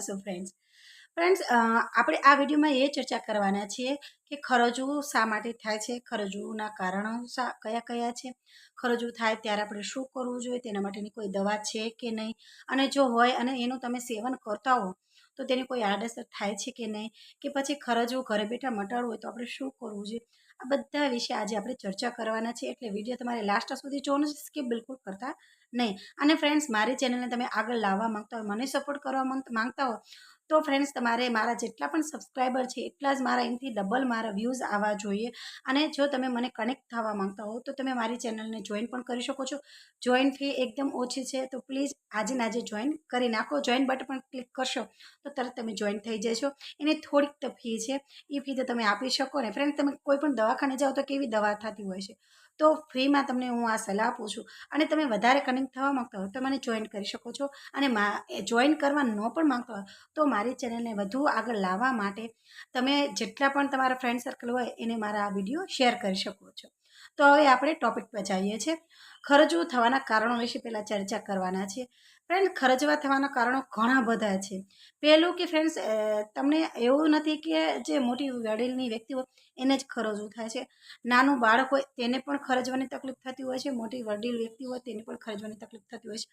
છો friends friends આપણે આ વિડીયોમાં એ ચર્ચા કરવાના છીએ કે ખરજવું શા માટે થાય છે? ખરજવુંના કારણો શા, કયા કયા છે? ખરજવું થાય ત્યારે આપણે શું કરવું જોઈએ? તેના માટેની કોઈ દવા છે કે નહીં? અને જો હોય અને એનું તમે સેવન કરતા હો તો તેની કોઈ આડઅસર થાય છે કે નહીં? કે પછી ખરજવું ઘરે બેઠા મટાડવું હોય તો આપણે શું કરવું જોઈએ? આ બધા વિશે આજે આપણે ચર્ચા કરવાના છે એટલે વીડિયો તમારે લાસ્ટ સુધી જોવાનું છે કે બિલકુલ કરતા નહીં. અને ફ્રેન્ડ્સ મારી ચેનલને તમે આગળ લાવવા માંગતા હોય, મને સપોર્ટ કરવા માંગ- માંગતા હો તો ફ્રેન્ડ્સ તમારે મારા જેટલા પણ સબસ્ક્રાઈબર છે, એટલા જ મારા અહીંથી ડબલ મારા વ્યૂઝ આવવા જોઈએ. અને જો તમે મને કનેક્ટ થવા માંગતા હો, તો તમે મારી ચેનલને જોઈન પણ કરી શકો છો. જોઈન ફી એકદમ ઓછી છે, તો પ્લીઝ આજે ને આજે જોઈન કરી નાખો. જોઈન બટન પણ ક્લિક કરશો, તો તરત તમે જોઈન થઈ જશો. એની થોડીક તો ફી છે. એ ફી તો તમે આપી શકો. ને ફ્રેન્ડ તમે કોઈ પણ દવાખાને જાઓ તો કેવી દવા થતી હોય છે? તો ફ્રીમાં તમને હું આ સલાહ આપું છું. અને તમે વધારે કનેક્ટ થવા માગતા હો તો મને જોઈન કરી શકો છો. અને જોઈન કરવા ન પણ માગતા હોય તો મારી ચેનલને વધુ આગળ લાવવા માટે તમે જેટલા પણ તમારા ફ્રેન્ડ સર્કલ હોય એને મારા આ વીડિયો શેર કરી શકો છો. તો હવે આપણે ટોપિક પર જઈએ છીએ. ખરજવું થવાના કારણો વિશે પહેલાં ચર્ચા કરવાના છે. ફ્રેન્ડ ખરજવા થવાના કારણો ઘણા બધા છે. પહેલું કે ફ્રેન્ડ્સ તમને એવું નથી કે જે મોટી વડીલની વ્યક્તિ હોય, એને જ ખરજવું થાય છે. નાનું બાળક હોય, તેને પણ ખરજવાની તકલીફ થતી હોય છે. મોટી વડીલ વ્યક્તિ હોય, તેને પણ ખરજવાની તકલીફ થતી હોય છે.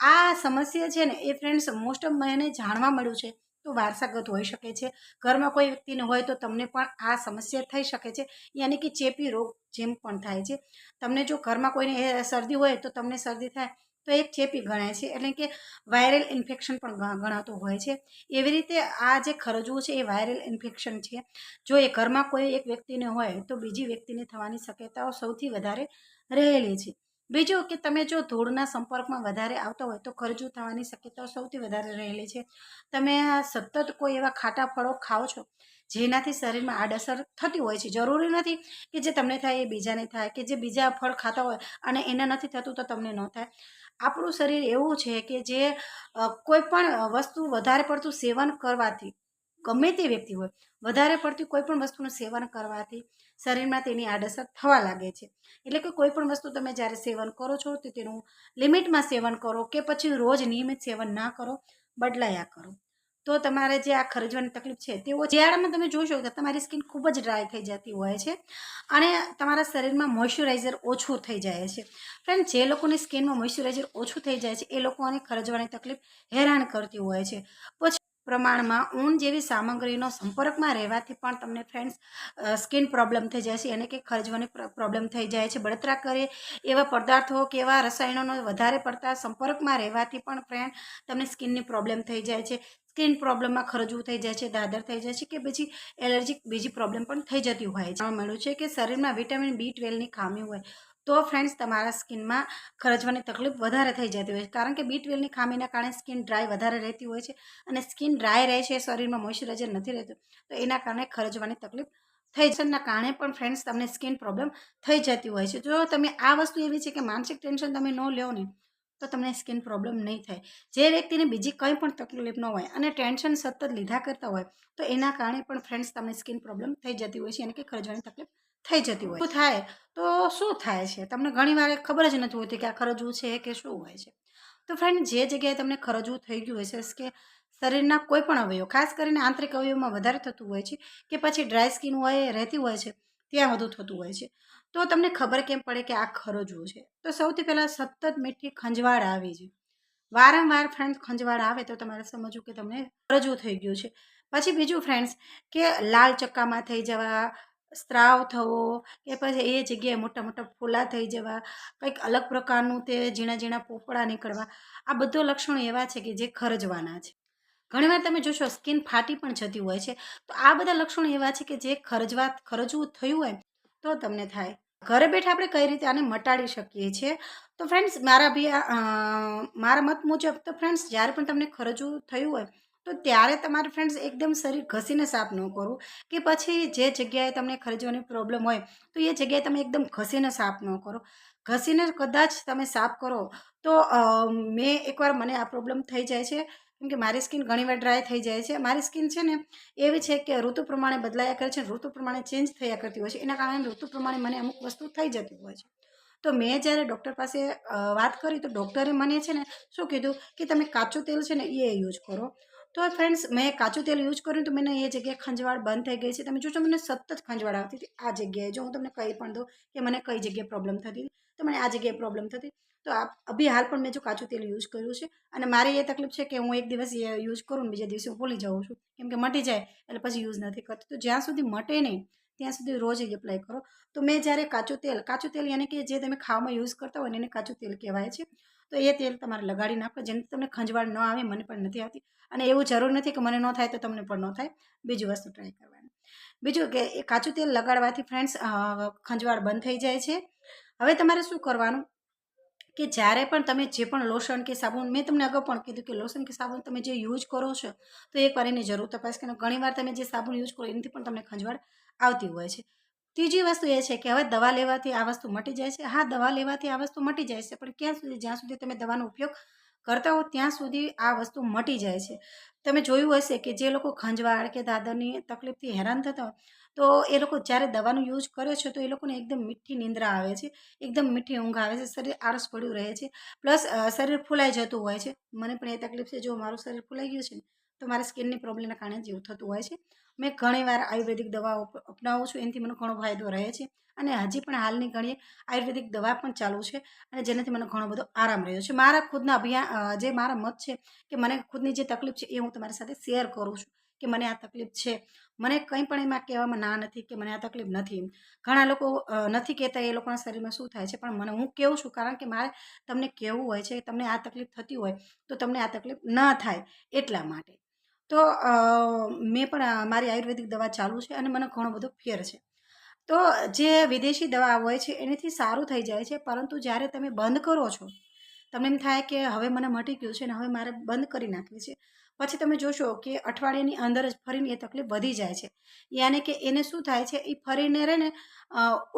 આ સમસ્યા છે ને, એ ફ્રેન્ડ્સ મોસ્ટ ઓફ મને જાણવા મળ્યું છે. તો વારસાગત હોઈ શકે છે. ઘરમાં કોઈ વ્યક્તિને હોય તો તમને પણ આ સમસ્યા થઈ શકે છે. યાની કે ચેપી રોગ જેમ પણ થાય છે. તમને જો ઘરમાં કોઈને શરદી હોય તો તમને શરદી થાય તો એક ચેપી ગણાય છે. એટલે કે વાયરલ ઇન્ફેક્શન પણ ગણાતું હોય છે. એવી રીતે આ જે ખરજવું છે એ વાયરલ ઇન્ફેક્શન છે. જો એ ઘરમાં કોઈ એક વ્યક્તિને હોય તો બીજી વ્યક્તિને થવાની શક્યતાઓ સૌથી વધારે રહેલી છે. બીજું કે તમે જો ધૂળના સંપર્કમાં વધારે આવતા હોય તો ખરજું થવાની શક્યતાઓ સૌથી વધારે રહેલી છે. તમે આ સતત કોઈ એવા ખાટા ફળો ખાઓ છો જેનાથી શરીરમાં આડઅસર થતી હોય છે. જરૂરી નથી કે જે તમને થાય એ બીજાને થાય કે જે બીજા ફળ ખાતા હોય અને એને નથી થતું તો તમને ન થાય. આપણું શરીર એવું છે કે જે કોઈ પણ વસ્તુ વધારે પડતું સેવન કરવાથી, ગમે તે વ્યક્તિ હોય, વધારે પડતી કોઈ પણ વસ્તુનું સેવન કરવાથી શરીરમાં તેની આડઅસર થવા લાગે છે. એટલે કે કોઈ પણ વસ્તુ તમે જ્યારે સેવન કરો છો, તો તેનું લિમિટમાં સેવન કરો કે પછી રોજ નિયમિત સેવન ના કરો, બદલાયા કરો. તો તમારે જે આ ખરજવાની તકલીફ છે તેઓ શિયાળામાં તમે જોશો કે તમારી સ્કિન ખૂબ જ ડ્રાય થઈ જતી હોય છે અને તમારા શરીરમાં મોઇશ્ચરાઇઝર ઓછું થઈ જાય છે. ફ્રેન્ડ, જે લોકોની સ્કિનમાં મોઇશ્ચરાઇઝર ઓછું થઈ જાય છે, એ લોકોને ખરજવાની તકલીફ હેરાન કરતી હોય છે. પછી પ્રમાણમાં ઊન જેવી સામગ્રીનો સંપર્કમાં રહેવાથી પણ તમને ફ્રેન્ડ્સ સ્કિન પ્રોબ્લેમ થઈ જાય છે, એને કે ખરજવાની પ્રોબ્લેમ થઈ જાય છે, બળતરા કરે એવા પદાર્થો કે એવા રસાયણોનો વધારે પડતા સંપર્કમાં રહેવાથી પણ ફ્રેન્ડ, તમને સ્કિનની પ્રોબ્લેમ થઈ જાય છે. સ્કિન પ્રોબ્લેમમાં ખરજવું થઈ જાય છે, દાદર થઈ જાય છે કે પછી એલર્જીક બીજી પ્રોબ્લેમ પણ થઈ જતી હોય છે. મળ્યું છે કે શરીરમાં વિટામિન બી ટ્વેલ્વની ખામી હોય તો ફ્રેન્ડ્સ તમારા સ્કિનમાં ખરજવાની તકલીફ વધારે થઈ જતી હોય છે. કારણ કે બી ટ્વેલ્વની ખામીના કારણે સ્કિન ડ્રાય વધારે રહેતી હોય છે અને સ્કિન ડ્રાય રહે છે, શરીરમાં મોઇશ્ચરાઇઝર નથી રહેતું, તો એના કારણે ખરજવાની તકલીફ થઈ જવાના કારણે પણ ફ્રેન્ડ્સ તમને સ્કિન પ્રોબ્લેમ થઈ જતી હોય છે. જો તમે આ વસ્તુ એવી છે કે માનસિક ટેન્શન તમે ન લો ને તો તમને સ્કિન પ્રોબ્લેમ નહીં થાય. જે વ્યક્તિને બીજી કંઈ પણ તકલીફ ન હોય અને ટેન્શન સતત લીધા કરતા હોય, તો એના કારણે પણ ફ્રેન્ડ્સ તમને સ્કિન પ્રોબ્લેમ થઈ જતી હોય છે એને કે ખરજવાની તકલીફ થઈ જતી હોય શું થાય? તો શું થાય છે? તમને ઘણીવાર ખબર જ નથી હોતી કે આ ખરજવું છે કે શું હોય છે. તો ફ્રેન્ડ જે જગ્યાએ તમને ખરજવું થઈ ગયું હોય છે કે શરીરના કોઈ પણ અવયવ, ખાસ કરીને આંતરિક અવયવમાં વધારે થતું હોય છે કે પછી ડ્રાય સ્કિન હોય, રહેતી હોય છે ત્યાં વધુ થતું હોય છે. તો તમને ખબર કેમ પડે કે આ ખરજવું છે? તો સૌથી પહેલાં સતત મીઠી ખંજવાળ આવી છે. વારંવાર ફ્રેન્ડ્સ ખંજવાળ આવે તો તમારે સમજવું કે તમને રજૂ થઈ ગયું છે. પછી બીજું ફ્રેન્ડ્સ કે લાલ ચક્કામાં થઈ જવા, સ્ત્રાવ થવો કે પછી એ જગ્યાએ મોટા મોટા ફોલા થઈ જવા, કંઈક અલગ પ્રકારનું તે ઝીણા ઝીણા પોપડા નીકળવા. આ બધો લક્ષણો એવા છે કે જે ખરજવાના છે. ઘણીવાર તમે જોશો, સ્કિન ફાટી પણ જતી હોય છે. તો આ બધા લક્ષણો એવા છે કે જે ખરજવા ખરજવું થયું હોય તો તમને થાય. ઘરે બેઠા આપણે કઈ રીતે આને મટાડી શકીએ છીએ? તો ફ્રેન્ડ્સ મારા બી મારા મત મુજબ તો ફ્રેન્ડ્સ જ્યારે પણ તમને ખરજવું થયું હોય તો ત્યારે તમારે ફ્રેન્ડ્સ એકદમ શરીર ઘસીને સાફ ન કરવું. કે પછી જે જગ્યાએ તમને ખરજવાની પ્રોબ્લેમ હોય તો એ જગ્યાએ તમે એકદમ ઘસીને સાફ ન કરો. ઘસીને કદાચ તમે સાફ કરો તો મેં એકવાર મને આ પ્રોબ્લેમ થઈ જાય છે. કેમ કે મારી સ્કિન ઘણીવાર ડ્રાય થઈ જાય છે. મારી સ્કિન છે ને એવી છે કે ઋતુ પ્રમાણે બદલાયા કરે છે, ઋતુ પ્રમાણે ચેન્જ થયા કરતી હોય છે. એના કારણે ઋતુ પ્રમાણે મને અમુક વસ્તુ થઈ જતી હોય છે. તો મેં જ્યારે ડૉક્ટર પાસે વાત કરી તો ડૉક્ટરે મને છે ને શું કીધું કે તમે કાચું તેલ છે ને એ યુઝ કરો. તો ફ્રેન્ડ્સ, મેં કાચું તેલ યુઝ કર્યું તો મને એ જગ્યાએ ખંજવાળ બંધ થઈ ગઈ છે. તમે જોશો મને સતત ખંજવાળ આવતી હતી આ જગ્યાએ. જો હું તમને કહી પણ દઉં કે મને કઈ જગ્યાએ પ્રોબ્લેમ થતી હતી, તો મને આ જગ્યાએ પ્રોબ્લેમ થતી. તો આ અભી હાલ પણ મેં જો કાચું તેલ યુઝ કર્યું છે. અને મારી એ તકલીફ છે કે હું એક દિવસ યુઝ કરું ને બીજા દિવસે ભૂલી જાઉં છું. કેમ કે મટી જાય એટલે પછી યુઝ નથી કરતી. તો જ્યાં સુધી મટે નહીં, ત્યાં સુધી રોજ એપ્લાય કરો. તો મેં જ્યારે કાચું તેલ કાચું તેલ યાને કે જે તમે ખાવામાં યુઝ કરતા હોય એને કાચું તેલ કહેવાય છે. તો એ તેલ તમારે લગાડી નાખો, જેનાથી તમને ખંજવાળ ન આવે, મને પણ નથી આવતી. અને એવું જરૂર નથી કે મને ન થાય તો તમને પણ ન થાય. બીજી વસ્તુ ટ્રાય કરવાની. બીજું કે એ કાચું તેલ લગાડવાથી ફ્રેન્ડ્સ ખંજવાળ બંધ થઈ જાય છે. હવે તમારે શું કરવાનું? કે જ્યારે પણ તમે જે પણ લોશન કે સાબુન, મેં તમને અગાઉ પણ કીધું કે લોશન કે સાબુન તમે જે યુઝ કરો છો, તો એકવાર એની જરૂર તપાસ કે ઘણીવાર તમે જે સાબુન યુઝ કરો એનાથી પણ તમને ખંજવાળ આવતી હોય છે. ત્રીજી વસ્તુ એ છે કે હવે દવા લેવાથી આ વસ્તુ મટી જાય છે. હા, દવા લેવાથી આ વસ્તુ મટી જાય છે, પણ ક્યાં સુધી? જ્યાં સુધી તમે દવાનો ઉપયોગ કરતા હો ત્યાં સુધી આ વસ્તુ મટી જાય છે. તમે જોયું હશે કે જે લોકો ખંજવાળ કે દાદરની તકલીફથી હેરાન થતા હોય, તો એ લોકો જ્યારે દવાનું યુઝ કરે છે, તો એ લોકોને એકદમ મીઠી નિંદ્રા આવે છે, એકદમ મીઠી ઊંઘ આવે છે, શરીર આળસ પડ્યું રહે છે, પ્લસ શરીર ફૂલાઈ જતું હોય છે. મને પણ એ તકલીફ છે, જો મારું શરીર ફૂલાઈ ગયું છે તો મારા સ્કિનની પ્રોબ્લેમના કારણે જેવું થતું હોય છે. મેં ઘણીવાર આયુર્વેદિક દવાઓ અપનાવું છું, એનાથી મને ઘણો ફાયદો રહે છે. અને હજી પણ હાલની ઘણી આયુર્વેદિક દવા પણ ચાલુ છે અને જેનાથી મને ઘણો બધો આરામ રહ્યો છે. મારા ખુદના અભિયાન જે મારા મત છે કે મને ખુદની જે તકલીફ છે એ હું તમારી સાથે શેર કરું છું કે મને આ તકલીફ છે. મને કંઈ પણ એમાં કહેવામાં ના નથી કે મને આ તકલીફ નથી ઘણા લોકો નથી કહેતા એ લોકોના શરીરમાં શું થાય છે, પણ મને હું કહું છું કારણ કે મારે તમને કહેવું હોય છે તમને આ તકલીફ થતી હોય તો તમને આ તકલીફ ન થાય એટલા માટે. તો મેં પણ મારી આયુર્વેદિક દવા ચાલુ છે અને મને ઘણો બધો ફેર છે. તો જે વિદેશી દવા હોય છે, એનાથી સારું થઈ જાય છે, પરંતુ જ્યારે તમે બંધ કરો છો, તમને એમ થાય કે હવે મને મટી ગયું છે ને હવે મારે બંધ કરી નાખવી છે, પછી તમે જોશો કે અઠવાડિયાની અંદર જ ફરીને એ તકલીફ વધી જાય છે. યાને કે એને શું થાય છે, એ ફરીને રહે ને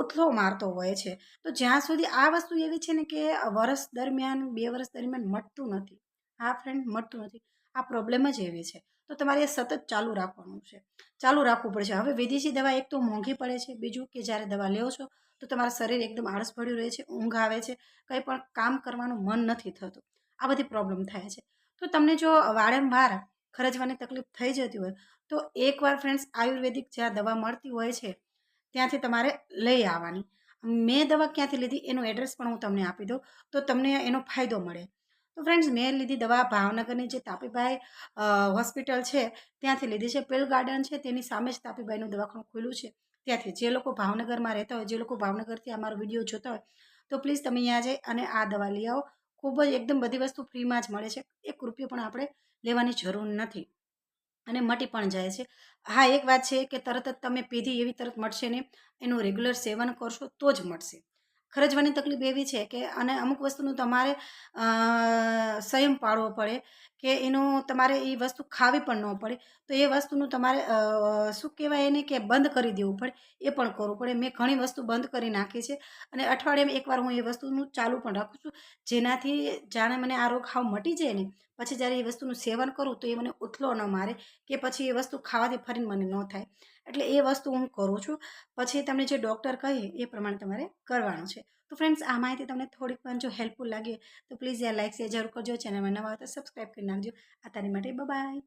ઉથલો મારતો હોય છે. તો જ્યાં સુધી આ વસ્તુ એવી છે ને કે વર્ષ દરમિયાન, બે વર્ષ દરમિયાન મટતું નથી આ ફ્રેન્ડ મટતું નથી, આ પ્રોબ્લેમ જ એવી છે. તો તમારે સતત ચાલુ રાખવાનું છે. ચાલુ રાખવું પડશે. હવે વિદેશી દવા એક તો મોંઘી પડે છે. બીજું કે જ્યારે દવા લ્યો છો, તો તમારા શરીર એકદમ આળસ ભર્યું રહે છે, ઊંઘ આવે છે. કંઈ પણ કામ કરવાનું મન નથી થતું. આ બધી પ્રોબ્લેમ થાય છે. તો તમને જો વારંવાર ખરજવાની તકલીફ થઈ જતી હોય, તો એકવાર ફ્રેન્ડ્સ આયુર્વેદિક જ્યાં દવા મળતી હોય છે, ત્યાંથી તમારે લઈ આવવાની. મેં દવા ક્યાંથી લીધી, એનું એડ્રેસ પણ હું તમને આપી દઉં. તો તમને એનો ફાયદો મળે. તો ફ્રેન્ડ્સ મેં લીધી દવા ભાવનગરની જે તાપીભાઈ હોસ્પિટલ છે, ત્યાંથી લીધી છે. પેલ ગાર્ડન છે, તેની સામે જ તાપીભાઈનું દવાખાનું ખુલ્લું છે. ત્યાંથી જે લોકો ભાવનગરમાં રહેતા હોય, જે લોકો ભાવનગરથી અમારો વીડિયો જોતા હોય, તો પ્લીઝ તમે અહીંયા જઈ અને આ દવા લઈ આવો. ખૂબ જ એકદમ બધી વસ્તુ ફ્રીમાં જ મળે છે. એક રૂપિયો પણ આપણે લેવાની જરૂર નથી. અને મટી પણ જાય છે. હા, એક વાત છે કે તરત જ તમે પીધી એવી તરત મળશે ને એનું રેગ્યુલર સેવન કરશો તો જ મળશે. ખરજવાની તકલીફ એવી છે કે અને અમુક વસ્તુનું તમારે સંયમ પાળવો પડે. કે એનું તમારે એ વસ્તુ ખાવી પણ ન પડે, તો એ વસ્તુનું તમારે શું કહેવાય એને કે બંધ કરી દેવું પડે, એ પણ કરવું પડે. મેં ઘણી વસ્તુ બંધ કરી નાખી છે અને અઠવાડિયામાં એકવાર હું એ વસ્તુનું ચાલુ પણ રાખું છું. જેનાથી જાણે મને આ રોગ હાવ મટી જાય ને, પછી જ્યારે એ વસ્તુનું સેવન કરું તો એ મને ઉથલો ન મારે કે પછી એ વસ્તુ ખાવાથી ફરીને મને ન થાય. એટલે એ વસ્તુ હું કરું છું. પછી તમને જે ડૉક્ટર કહે એ પ્રમાણે તમારે કરવાનું છે. તો ફ્રેન્ડ્સ આ માહિતી તમને થોડીક પણ જો હેલ્પફુલ લાગે, તો પ્લીઝ યાર લાઇક શેર જરૂર કરજો. ચેનલમાં નવા હોય તો સબસ્ક્રાઈબ કરી નાખજો. આ તારી માટે બાય